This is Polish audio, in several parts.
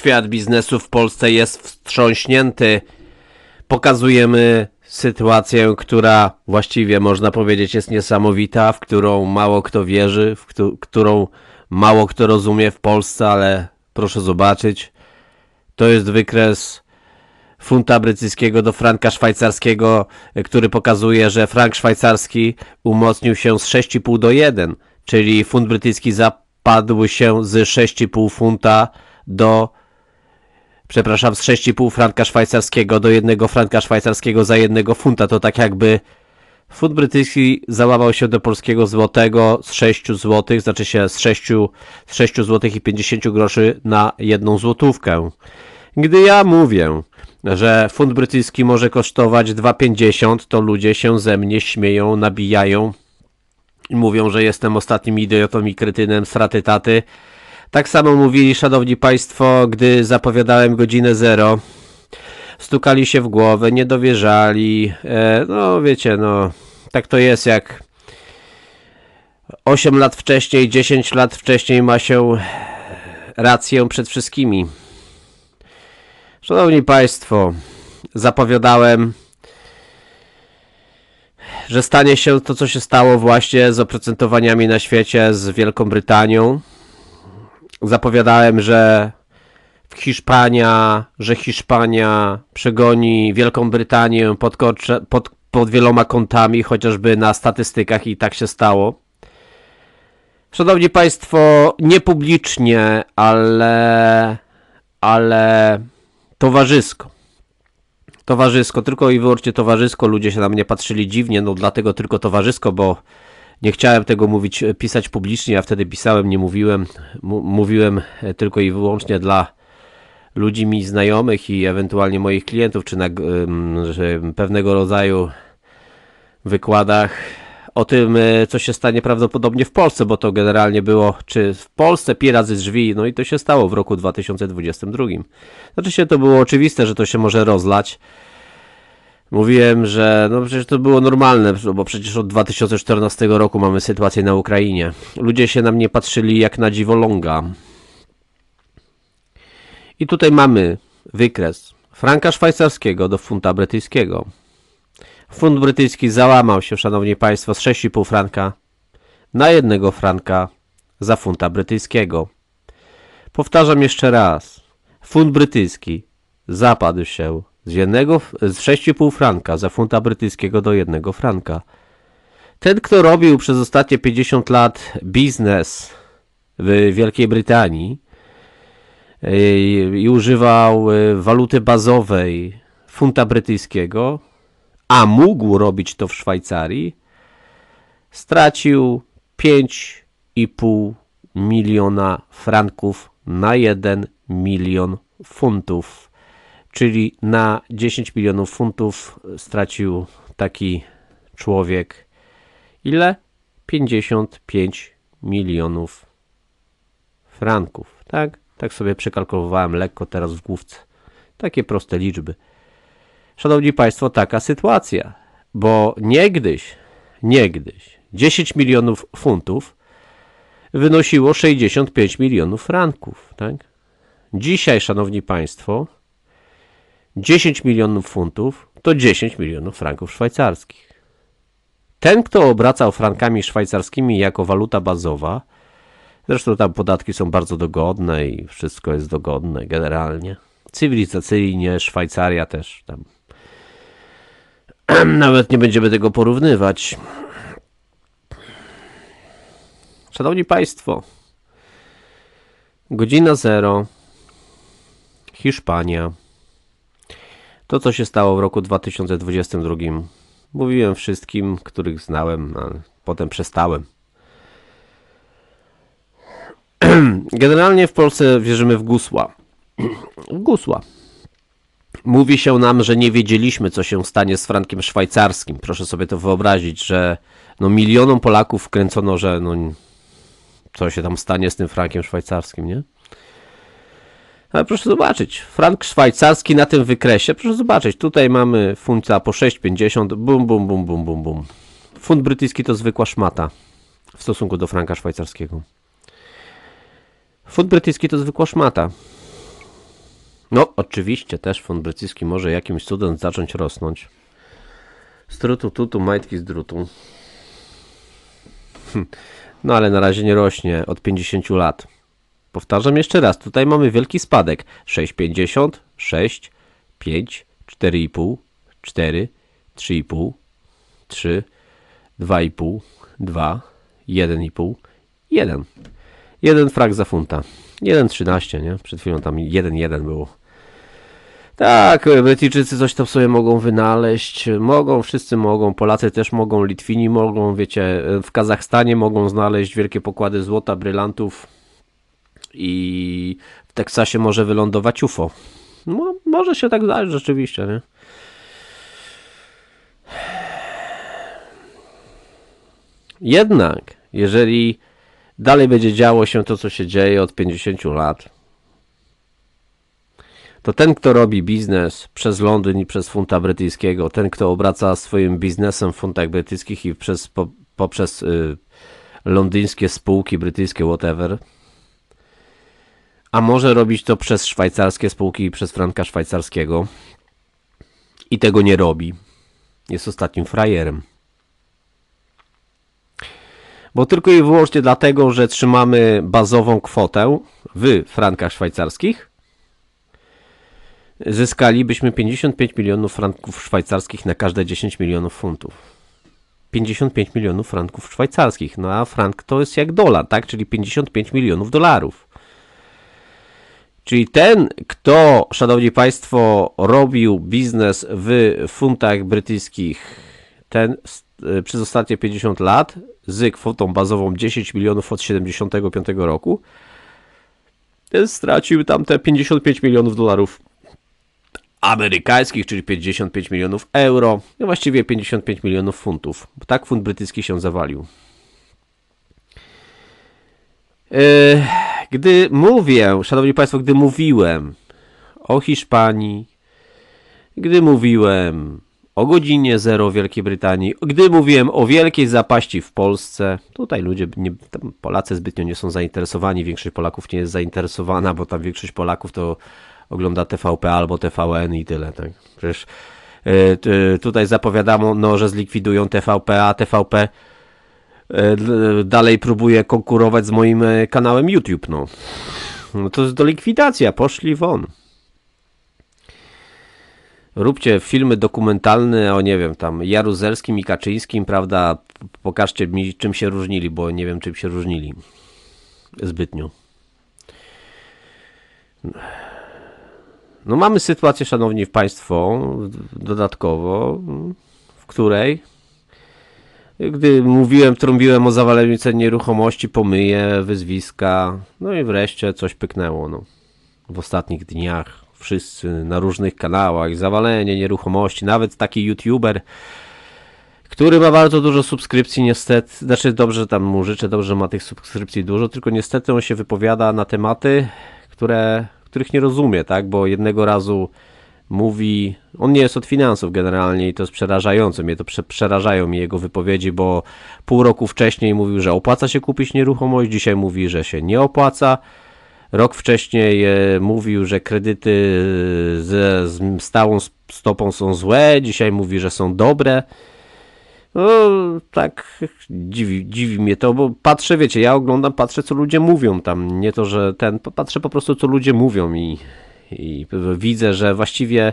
Świat biznesu w Polsce jest wstrząśnięty. Pokazujemy sytuację, która właściwie można powiedzieć jest niesamowita, w którą mało kto wierzy, w któ- którą mało kto rozumie w Polsce, ale proszę zobaczyć. To jest wykres funta brytyjskiego do franka szwajcarskiego, który pokazuje, że frank szwajcarski umocnił się z 6,5 do 1, czyli funt brytyjski zapadł się z 6,5 funta do przepraszam, z 6,5 franka szwajcarskiego do 1 franka szwajcarskiego za 1 funta. To tak jakby funt brytyjski załamał się do polskiego złotego z 6 złotych, znaczy się z 6, z 6 złotych i 50 groszy na jedną złotówkę. Gdy ja mówię, że funt brytyjski może kosztować 2,50, to ludzie się ze mnie śmieją, nabijają i mówią, że jestem ostatnim idiotą i krytynem straty taty. Tak samo mówili, szanowni państwo, gdy zapowiadałem godzinę zero. Stukali się w głowę, nie dowierzali. E, no wiecie, no tak to jest jak 8 lat wcześniej, 10 lat wcześniej ma się rację przed wszystkimi. Szanowni Państwo, zapowiadałem, że stanie się to, co się stało właśnie z oprocentowaniami na świecie z Wielką Brytanią. Zapowiadałem, że Hiszpania, że Hiszpania przegoni Wielką Brytanię pod, pod, pod wieloma kątami, chociażby na statystykach i tak się stało. Szanowni Państwo, nie publicznie, ale, ale towarzysko. Towarzysko, tylko i wyłącznie towarzysko. Ludzie się na mnie patrzyli dziwnie, no dlatego tylko towarzysko, bo nie chciałem tego mówić, pisać publicznie, ja wtedy pisałem, nie mówiłem. Mówiłem tylko i wyłącznie dla ludzi mi znajomych i ewentualnie moich klientów, czy na że pewnego rodzaju wykładach o tym, e, co się stanie prawdopodobnie w Polsce, bo to generalnie było, czy w Polsce pi razy drzwi, no i to się stało w roku 2022. Znaczy się to było oczywiste, że to się może rozlać. Mówiłem, że no przecież to było normalne, bo przecież od 2014 roku mamy sytuację na Ukrainie. Ludzie się na mnie patrzyli jak na dziwoląga. I tutaj mamy wykres franka szwajcarskiego do funta brytyjskiego. Funt brytyjski załamał się, szanowni państwo, z 6,5 franka na jednego franka za funta brytyjskiego. Powtarzam jeszcze raz. Funt brytyjski zapadł się z, jednego, z 6,5 franka za funta brytyjskiego do jednego franka. Ten, kto robił przez ostatnie 50 lat biznes w Wielkiej Brytanii yy, i używał yy, waluty bazowej funta brytyjskiego, a mógł robić to w Szwajcarii, stracił 5,5 miliona franków na 1 milion funtów. Czyli na 10 milionów funtów stracił taki człowiek ile? 55 milionów franków. Tak? Tak sobie przekalkulowałem lekko teraz w główce. Takie proste liczby. Szanowni Państwo, taka sytuacja, bo niegdyś, niegdyś 10 milionów funtów wynosiło 65 milionów franków, tak? Dzisiaj, Szanowni Państwo, 10 milionów funtów to 10 milionów franków szwajcarskich. Ten, kto obracał frankami szwajcarskimi jako waluta bazowa, zresztą tam podatki są bardzo dogodne i wszystko jest dogodne generalnie. Cywilizacyjnie, Szwajcaria też tam nawet nie będziemy tego porównywać. Szanowni Państwo, godzina zero, Hiszpania. To, co się stało w roku 2022. Mówiłem wszystkim, których znałem, a potem przestałem. Generalnie w Polsce wierzymy w gusła. W gusła. Mówi się nam, że nie wiedzieliśmy, co się stanie z frankiem szwajcarskim. Proszę sobie to wyobrazić, że no milionom Polaków wkręcono, że no, co się tam stanie z tym frankiem szwajcarskim, nie? Ale proszę zobaczyć, frank szwajcarski na tym wykresie, proszę zobaczyć, tutaj mamy funta po 6,50, bum, bum, bum, bum, bum, bum. Funt brytyjski to zwykła szmata w stosunku do franka szwajcarskiego. Funt brytyjski to zwykła szmata. No, oczywiście też fund brytyjski może jakimś cudem zacząć rosnąć. Z tutu, majtki z drutu. Hm. No ale na razie nie rośnie od 50 lat. Powtarzam jeszcze raz, tutaj mamy wielki spadek. 6,50, 6, 5, 4,5, 4, 3,5, 3, 2,5, 2, 1,5, 1. Jeden frak za funta. 1,13, nie? Przed chwilą tam 1,1 było. Tak, Brytyjczycy coś tam sobie mogą wynaleźć. Mogą, wszyscy mogą. Polacy też mogą, Litwini mogą, wiecie, w Kazachstanie mogą znaleźć wielkie pokłady złota, brylantów i w Teksasie może wylądować UFO. No, może się tak zdarzyć rzeczywiście, nie? Jednak, jeżeli dalej będzie działo się to, co się dzieje od 50 lat, to ten, kto robi biznes przez Londyn i przez funta brytyjskiego, ten, kto obraca swoim biznesem w funtach brytyjskich i przez, po, poprzez y, londyńskie spółki brytyjskie, whatever, a może robić to przez szwajcarskie spółki i przez franka szwajcarskiego i tego nie robi, jest ostatnim frajerem. Bo tylko i wyłącznie dlatego, że trzymamy bazową kwotę w frankach szwajcarskich, zyskalibyśmy 55 milionów franków szwajcarskich na każde 10 milionów funtów. 55 milionów franków szwajcarskich. No a frank to jest jak dolar, tak? Czyli 55 milionów dolarów. Czyli ten, kto, szanowni państwo, robił biznes w funtach brytyjskich, ten y, przez ostatnie 50 lat z kwotą bazową 10 milionów od 75 roku, ten stracił tam te 55 milionów dolarów amerykańskich, czyli 55 milionów euro, no właściwie 55 milionów funtów. Bo tak funt brytyjski się zawalił. Yy, gdy mówię, szanowni państwo, gdy mówiłem o Hiszpanii, gdy mówiłem o godzinie zero w Wielkiej Brytanii, gdy mówiłem o wielkiej zapaści w Polsce, tutaj ludzie, nie, Polacy zbytnio nie są zainteresowani, większość Polaków nie jest zainteresowana, bo tam większość Polaków to ogląda TVP albo TVN i tyle. Tak? Przecież y, tutaj zapowiadano, no, że zlikwidują TVP, a TVP dalej próbuje konkurować z moim e, kanałem YouTube. No. no to jest do likwidacja, poszli won. Róbcie filmy dokumentalne o, nie wiem, tam Jaruzelskim i Kaczyńskim, prawda? Pokażcie mi, czym się różnili, bo nie wiem, czym się różnili zbytnio. No mamy sytuację, szanowni państwo, dodatkowo, w której gdy mówiłem, trąbiłem o zawaleniu cen nieruchomości, pomyję, wyzwiska, no i wreszcie coś pyknęło. No. W ostatnich dniach wszyscy na różnych kanałach, zawalenie nieruchomości, nawet taki youtuber, który ma bardzo dużo subskrypcji, niestety, znaczy dobrze tam mu życzę, dobrze ma tych subskrypcji dużo, tylko niestety on się wypowiada na tematy, które których nie rozumie, tak? Bo jednego razu mówi, on nie jest od finansów generalnie i to jest przerażające, mnie to prze, przerażają mi jego wypowiedzi, bo pół roku wcześniej mówił, że opłaca się kupić nieruchomość, dzisiaj mówi, że się nie opłaca. Rok wcześniej e, mówił, że kredyty ze stałą stopą są złe, dzisiaj mówi, że są dobre. No, tak dziwi, dziwi mnie to, bo patrzę, wiecie, ja oglądam, patrzę, co ludzie mówią tam. Nie to, że ten, patrzę po prostu, co ludzie mówią i, i widzę, że właściwie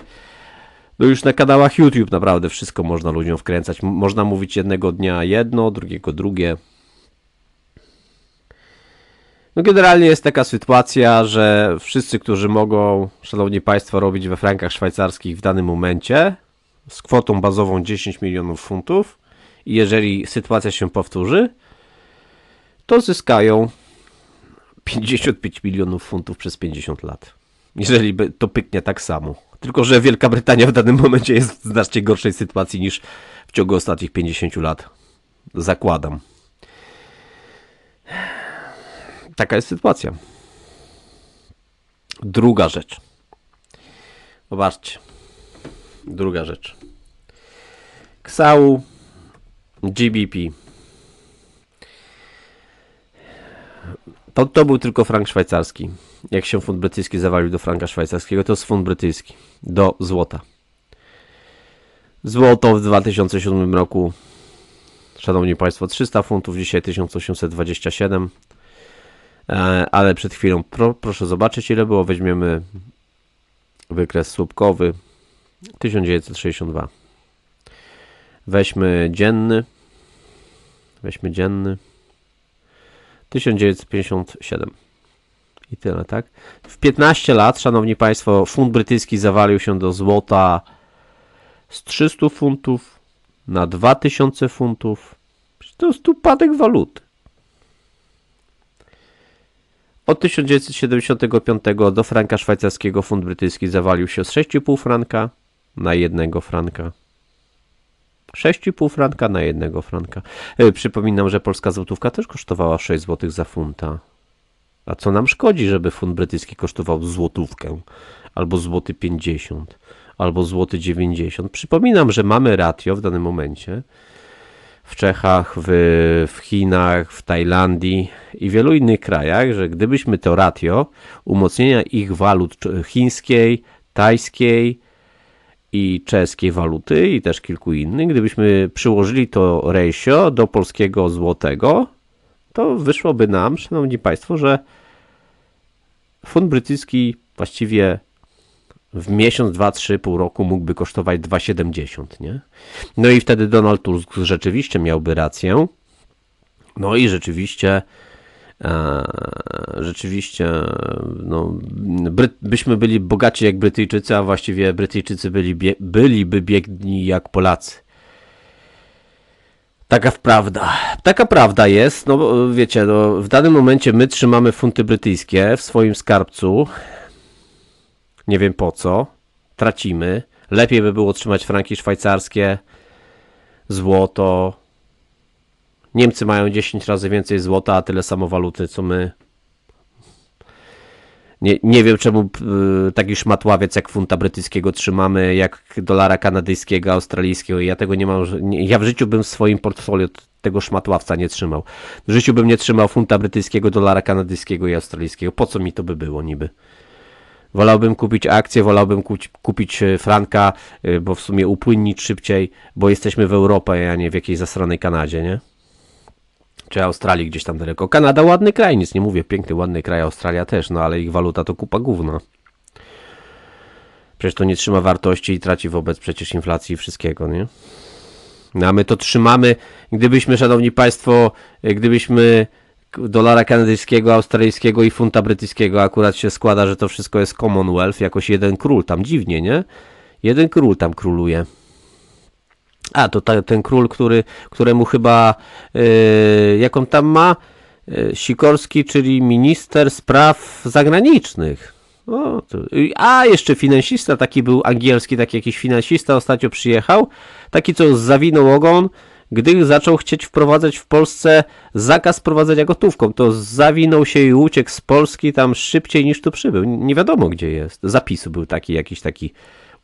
no już na kanałach YouTube naprawdę wszystko można ludziom wkręcać. Można mówić jednego dnia jedno, drugiego drugie. No generalnie jest taka sytuacja, że wszyscy, którzy mogą, szanowni państwo, robić we frankach szwajcarskich w danym momencie z kwotą bazową 10 milionów funtów, i jeżeli sytuacja się powtórzy, to zyskają 55 milionów funtów przez 50 lat. Jeżeli to pyknie tak samo. Tylko, że Wielka Brytania w danym momencie jest w znacznie gorszej sytuacji niż w ciągu ostatnich 50 lat. Zakładam. Taka jest sytuacja. Druga rzecz. Zobaczcie. Druga rzecz. Ksału GBP. To, to był tylko frank szwajcarski. Jak się funt brytyjski zawalił do franka szwajcarskiego, to jest funt brytyjski do złota. Złoto w 2007 roku, szanowni państwo, 300 funtów, dzisiaj 1827. E, ale przed chwilą, pro, proszę zobaczyć ile było, weźmiemy wykres słupkowy 1962. Weźmy dzienny. Weźmy dzienny. 1957. I tyle, tak? W 15 lat, szanowni państwo, funt brytyjski zawalił się do złota z 300 funtów na 2000 funtów. To jest upadek waluty. Od 1975 do franka szwajcarskiego funt brytyjski zawalił się z 6,5 franka na 1 franka. 6,5 franka na 1 franka. E, przypominam, że polska złotówka też kosztowała 6 zł za funta. A co nam szkodzi, żeby funt brytyjski kosztował złotówkę, albo złoty 50, albo złoty 90. Przypominam, że mamy ratio w danym momencie w Czechach, w, w Chinach, w Tajlandii i wielu innych krajach, że gdybyśmy to ratio umocnienia ich walut chińskiej, tajskiej i czeskiej waluty i też kilku innych, gdybyśmy przyłożyli to ratio do polskiego złotego, to wyszłoby nam, szanowni państwo, że fund brytyjski właściwie w miesiąc, dwa, trzy, pół roku mógłby kosztować 2,70, nie? No i wtedy Donald Tusk rzeczywiście miałby rację. No i rzeczywiście rzeczywiście no, byśmy byli bogaci jak Brytyjczycy, a właściwie Brytyjczycy byli, bie, byliby biedni jak Polacy. Taka prawda. Taka prawda jest. No wiecie, no, w danym momencie my trzymamy funty brytyjskie w swoim skarbcu nie wiem po co, tracimy. Lepiej by było trzymać franki szwajcarskie, złoto. Niemcy mają 10 razy więcej złota, a tyle samo waluty co my. Nie, nie wiem czemu y, taki szmatławiec jak funta brytyjskiego trzymamy, jak dolara kanadyjskiego, australijskiego. Ja tego nie mam. Nie, ja w życiu bym w swoim portfolio tego szmatławca nie trzymał. W życiu bym nie trzymał funta brytyjskiego, dolara kanadyjskiego i australijskiego. Po co mi to by było niby? Wolałbym kupić akcję, wolałbym kupić e, franka, e, bo w sumie upłynnić szybciej, bo jesteśmy w Europie, a nie w jakiejś zasranej Kanadzie, nie? Czy Australii gdzieś tam daleko. Kanada ładny kraj, nic nie mówię, piękny, ładny kraj, Australia też, no ale ich waluta to kupa gówna. Przecież to nie trzyma wartości i traci wobec przecież inflacji i wszystkiego, nie? No a my to trzymamy, gdybyśmy, szanowni państwo, gdybyśmy dolara kanadyjskiego, australijskiego i funta brytyjskiego akurat się składa, że to wszystko jest Commonwealth, jakoś jeden król, tam dziwnie, nie? Jeden król tam króluje. A, to ta, ten król, który, któremu chyba, yy, jaką tam ma? Yy, Sikorski, czyli minister spraw zagranicznych. O, to, a, jeszcze finansista, taki był angielski, taki jakiś finansista ostatnio przyjechał, taki co zawinął ogon, gdy zaczął chcieć wprowadzać w Polsce zakaz prowadzenia gotówką, to zawinął się i uciekł z Polski tam szybciej niż tu przybył. Nie wiadomo gdzie jest. Zapisu był taki, jakiś taki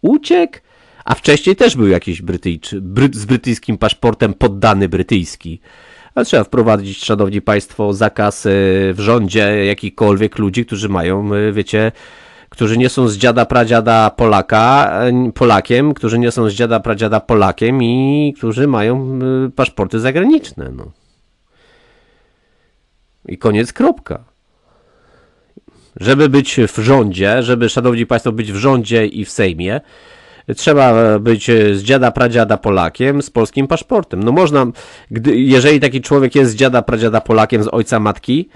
uciek, a wcześniej też był jakiś Brytyjczy, bry, z brytyjskim paszportem poddany brytyjski. A trzeba wprowadzić, szanowni państwo, zakaz e, w rządzie jakichkolwiek ludzi, którzy mają, e, wiecie, którzy nie są z dziada pradziada Polaka, Polakiem, którzy nie są z dziada pradziada Polakiem i którzy mają paszporty zagraniczne. No. I koniec, kropka. Żeby być w rządzie, żeby, szanowni państwo, być w rządzie i w Sejmie, trzeba być z dziada pradziada Polakiem z polskim paszportem. No można, gdy, jeżeli taki człowiek jest z dziada pradziada Polakiem, z ojca matki,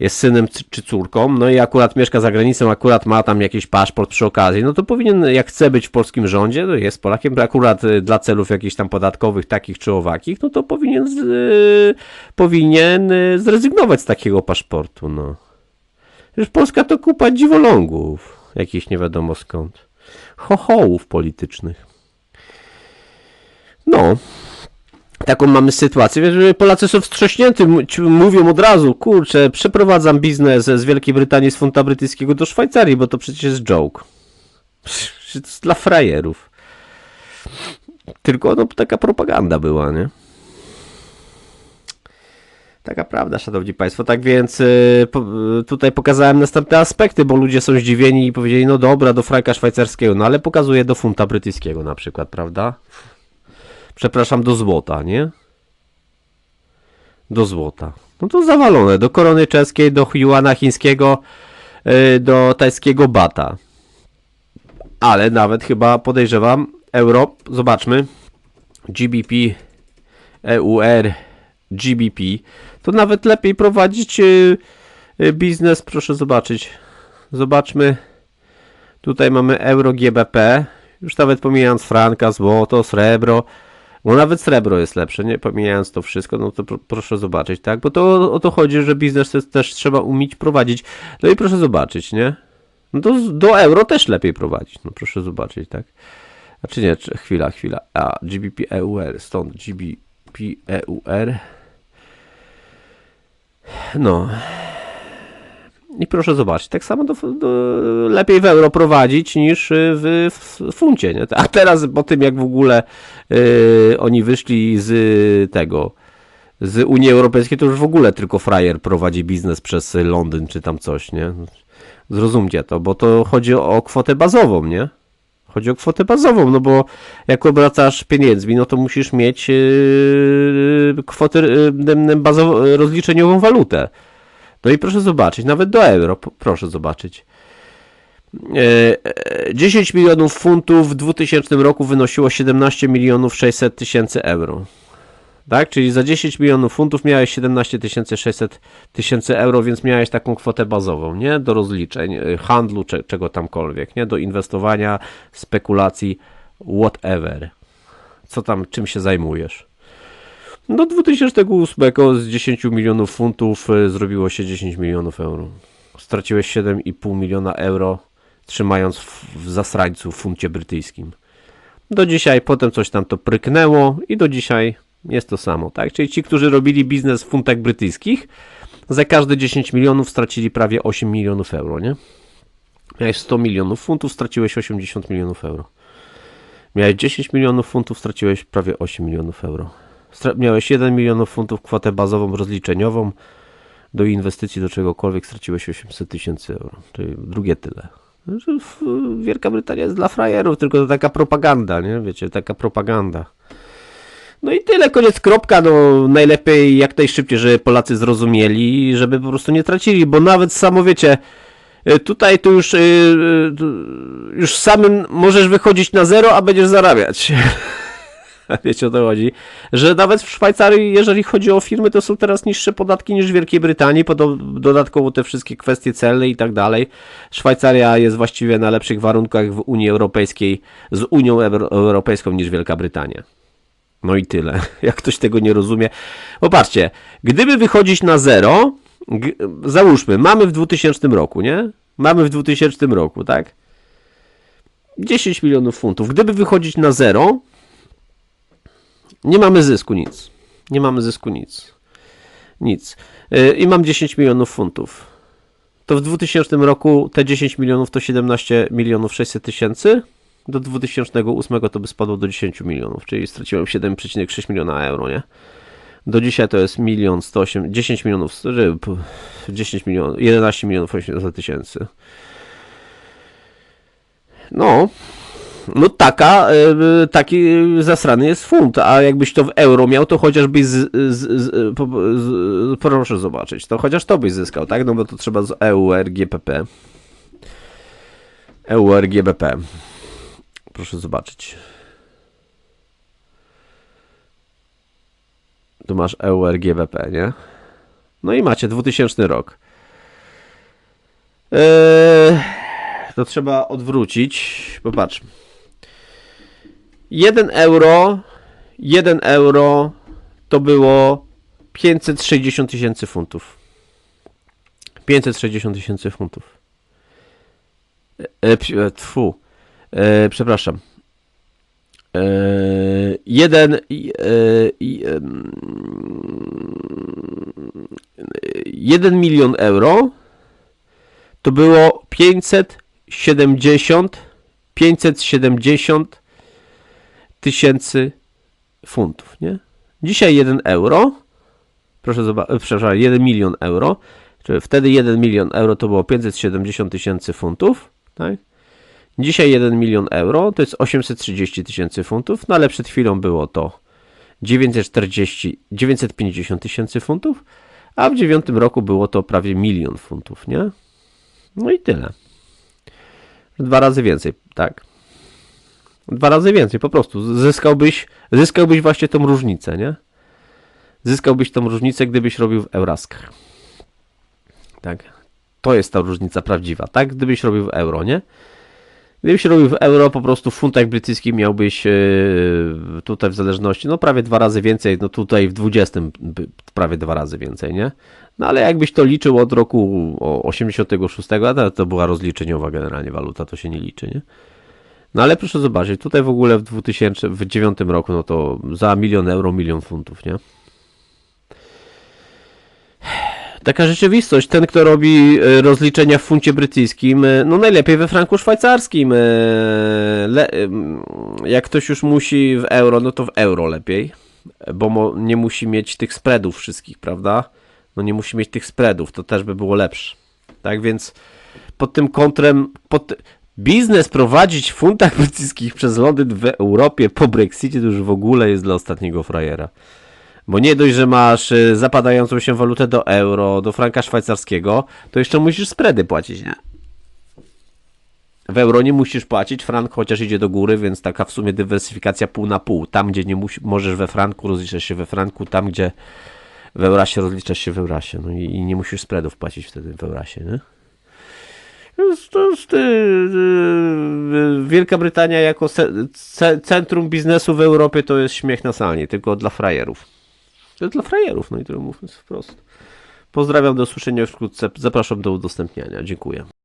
jest synem czy córką, no i akurat mieszka za granicą, akurat ma tam jakiś paszport przy okazji, no to powinien, jak chce być w polskim rządzie, to jest Polakiem, akurat y, dla celów jakichś tam podatkowych, takich czy owakich, no to powinien, z, yy, powinien zrezygnować z takiego paszportu, no. Już Polska to kupa dziwolągów, jakichś nie wiadomo skąd. Chochołów politycznych. No, taką mamy sytuację. Wiesz, Polacy są wstrząśnięci, mówią od razu, kurczę, przeprowadzam biznes z Wielkiej Brytanii z funta brytyjskiego do Szwajcarii, bo to przecież jest joke. To jest dla frajerów. Tylko no, taka propaganda była, nie? Taka prawda, szanowni państwo. Tak więc y, y, tutaj pokazałem następne aspekty, bo ludzie są zdziwieni i powiedzieli, no dobra, do franka szwajcarskiego, no ale pokazuję do funta brytyjskiego na przykład, prawda? Przepraszam, do złota, nie? Do złota. No to zawalone. Do korony czeskiej, do juana chińskiego, y, do tajskiego bata. Ale nawet chyba podejrzewam euro, zobaczmy, GBP, EUR, GBP, to nawet lepiej prowadzić y, y, biznes, proszę zobaczyć. Zobaczmy, tutaj mamy euro GBP, już nawet pomijając franka, złoto, srebro, bo nawet srebro jest lepsze, nie pomijając to wszystko, no to pr proszę zobaczyć, tak? Bo to o to chodzi, że biznes też trzeba umieć prowadzić. No i proszę zobaczyć, nie? No to do euro też lepiej prowadzić, no proszę zobaczyć, tak? A czy nie, czy, chwila, chwila. A, GBP EUR, stąd GBP EUR. No. I proszę zobaczyć, tak samo do, do, lepiej w euro prowadzić niż w, w funcie. Nie? A teraz po tym, jak w ogóle yy, oni wyszli z tego, z Unii Europejskiej, to już w ogóle tylko frajer prowadzi biznes przez Londyn czy tam coś, nie? Zrozumcie to, bo to chodzi o kwotę bazową, nie? Chodzi o kwotę bazową, no bo jak obracasz pieniędzmi, no to musisz mieć yy, kwotę yy, bazową, rozliczeniową walutę. No i proszę zobaczyć, nawet do euro, proszę zobaczyć. 10 yy, milionów funtów w 2000 roku wynosiło 17 milionów 600 tysięcy euro. Tak? Czyli za 10 milionów funtów miałeś 17 600 tysięcy euro, więc miałeś taką kwotę bazową, nie? Do rozliczeń, y, handlu, czego tamkolwiek, nie? Do inwestowania, spekulacji, whatever. Co tam, czym się zajmujesz? Do 2008 z 10 milionów funtów y, zrobiło się 10 milionów euro. Straciłeś 7,5 miliona euro, trzymając w, w zasrańcu w funcie brytyjskim. Do dzisiaj potem coś tam to pryknęło i do dzisiaj jest to samo, tak? Czyli ci, którzy robili biznes w funtach brytyjskich, za każde 10 milionów stracili prawie 8 milionów euro, nie? Miałeś 100 milionów funtów, straciłeś 80 milionów euro. Miałeś 10 milionów funtów, straciłeś prawie 8 milionów euro. Miałeś 1 milionów funtów kwotę bazową rozliczeniową, do inwestycji do czegokolwiek straciłeś 800 tysięcy euro, czyli drugie tyle. Wielka Brytania jest dla frajerów, tylko to taka propaganda, nie? Wiecie, taka propaganda. No i tyle, koniec, kropka. No najlepiej jak najszybciej, żeby Polacy zrozumieli, żeby po prostu nie tracili, bo nawet samo wiecie, y, tutaj to już, y, y, już samym możesz wychodzić na zero, a będziesz zarabiać. Wiecie o to chodzi, że nawet w Szwajcarii, jeżeli chodzi o firmy, to są teraz niższe podatki niż w Wielkiej Brytanii, dodatkowo te wszystkie kwestie celne i tak dalej. Szwajcaria jest właściwie na lepszych warunkach w Unii Europejskiej z Unią Europejską niż Wielka Brytania. No i tyle. Jak ktoś tego nie rozumie. Popatrzcie, gdyby wychodzić na zero, załóżmy, mamy w 2000 roku, nie? Mamy w 2000 roku, tak? 10 milionów funtów. Gdyby wychodzić na zero, nie mamy zysku nic. Nie mamy zysku nic. Nic. Y, I mam 10 milionów funtów. To w 2000 roku te 10 milionów to 17 milionów 600 tysięcy do 2008 to by spadło do 10 milionów, czyli straciłem 7,6 miliona euro, nie? Do dzisiaj to jest milion 108, 10 milionów, 10 milionów, 11 milionów 800 tysięcy. No, no taka, e, taki zasrany jest funt, a jakbyś to w euro miał, to chociażbyś z, z, z, z, proszę zobaczyć, to chociaż to byś zyskał, tak? No bo to trzeba z EUR, GPP. EUR, GBP. Proszę zobaczyć. Tu masz EURGBP, nie? No i macie 2000 rok. Eee, to trzeba odwrócić. Popatrz. 1 euro, 1 euro to było 560 tysięcy funtów. 560 tysięcy funtów. E, e, tfu. E, przepraszam. E, jeden, e, jeden milion euro to było 570 570 tysięcy funtów, nie? Dzisiaj 1 euro proszę zobaczyć, przepraszam, 1 milion euro, czyli wtedy 1 milion euro to było 570 tysięcy funtów, tak? Dzisiaj 1 milion euro to jest 830 tysięcy funtów, no ale przed chwilą było to 940, 950 tysięcy funtów, a w dziewiątym roku było to prawie milion funtów, nie? No i tyle. Dwa razy więcej, tak. Dwa razy więcej, po prostu. Zyskałbyś, zyskałbyś właśnie tą różnicę, nie? Zyskałbyś tą różnicę, gdybyś robił w Euraskach. Tak. To jest ta różnica prawdziwa, tak? Gdybyś robił w euro, nie? Gdybyś robił w euro, po prostu w funtach brytyjskich miałbyś e, tutaj w zależności, no prawie dwa razy więcej, no tutaj w 20 by- prawie dwa razy więcej, nie? No ale jakbyś to liczył od roku o 86, a to, to była rozliczeniowa generalnie waluta, to się nie liczy, nie? No ale proszę zobaczyć, tutaj w ogóle w 2009 roku, no to za milion euro, milion funtów, nie? Taka rzeczywistość. Ten, kto robi e, rozliczenia w funcie brytyjskim, e, no najlepiej we franku szwajcarskim. e, Le, jak ktoś już musi w euro, no to w euro lepiej, bo nie musi mieć tych spreadów wszystkich, prawda? No nie musi mieć tych spreadów, to też by było lepsze. Tak więc pod tym kontrem, pod, biznes prowadzić w funtach brytyjskich przez Londyn w Europie po Brexicie to już w ogóle jest dla ostatniego frajera. Bo nie dość, że masz y, zapadającą się walutę do euro, do franka szwajcarskiego, to jeszcze musisz spready płacić, nie? W euro nie musisz płacić, frank chociaż idzie do góry, więc taka w sumie dywersyfikacja pół na pół. Tam, gdzie nie możesz we franku, rozliczasz się we franku, tam, gdzie w Eurasie rozliczasz się w Eurasie. No i, i nie musisz spreadów płacić wtedy w Eurasie, nie? To jest, y, y, Wielka Brytania jako ce, ce, centrum biznesu w Europie to jest śmiech na sali, tylko dla frajerów. To jest dla frajerów, no i to mówiąc wprost. Pozdrawiam, do usłyszenia już wkrótce. Zapraszam do udostępniania. Dziękuję.